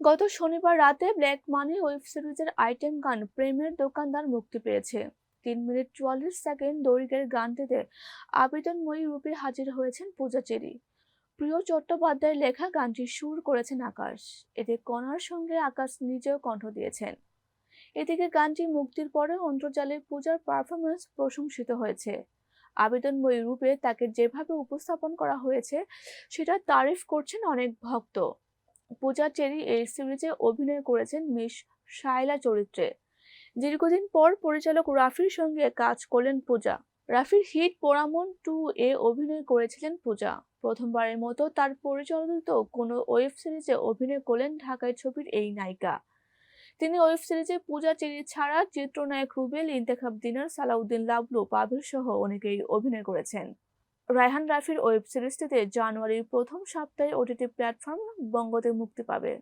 গত শনিবার রাতে ব্ল্যাক মানি ওয়েব সিরিজের আইটেম গান প্রেমের দোকানদার মুক্তি পেয়েছে। তিন মিনিট চুয়াল্লিশ সেকেন্ড দৈর্ঘ্যের গানটিতে আবেদনময়ী রূপে হাজির হয়েছেন পূজা চেরি। প্রিয় চট্টোপাধ্যায়ের লেখা গানটি সুর করেছেন আকাশ। এতে কণার সঙ্গে আকাশ নিজেও কণ্ঠ দিয়েছেন। এদিকে গানটি মুক্তির পরে অন্তর্জালে পূজার পারফরমেন্স প্রশংসিত হয়েছে। আবেদনময়ী রূপে তাকে যেভাবে উপস্থাপন করা হয়েছে, সেটা তারিফ করছেন অনেক ভক্ত। পূজা চেরি এই সিরিজে অভিনয় করেছেন মিস শায়লা চরিত্রে। দীর্ঘদিন পর পরিচালক রাফির সঙ্গে কাজ করলেন পূজা। রাফির হিট পোড়ামন টু এ অভিনয় করেছিলেন পূজা। প্রথমবারের মতো তার পরিচালিত কোনো ওয়েব সিরিজে অভিনয় করলেন ঢাকায় ছবির এই নায়িকা। তিনি ওয়েব সিরিজে পূজা চেরি ছাড়া চিত্রনায়ক রুবেল, ইন্তেখাব দিনার, সালাউদ্দিন লাবলু পাবিল সহ অনেকেই অভিনয় করেছেন। রায়হান রাফির ওয়েব সিরিজটিতে জানুয়ারির প্রথম সপ্তাহে ওটিটি প্ল্যাটফর্ম বঙ্গতে মুক্তি পাবে।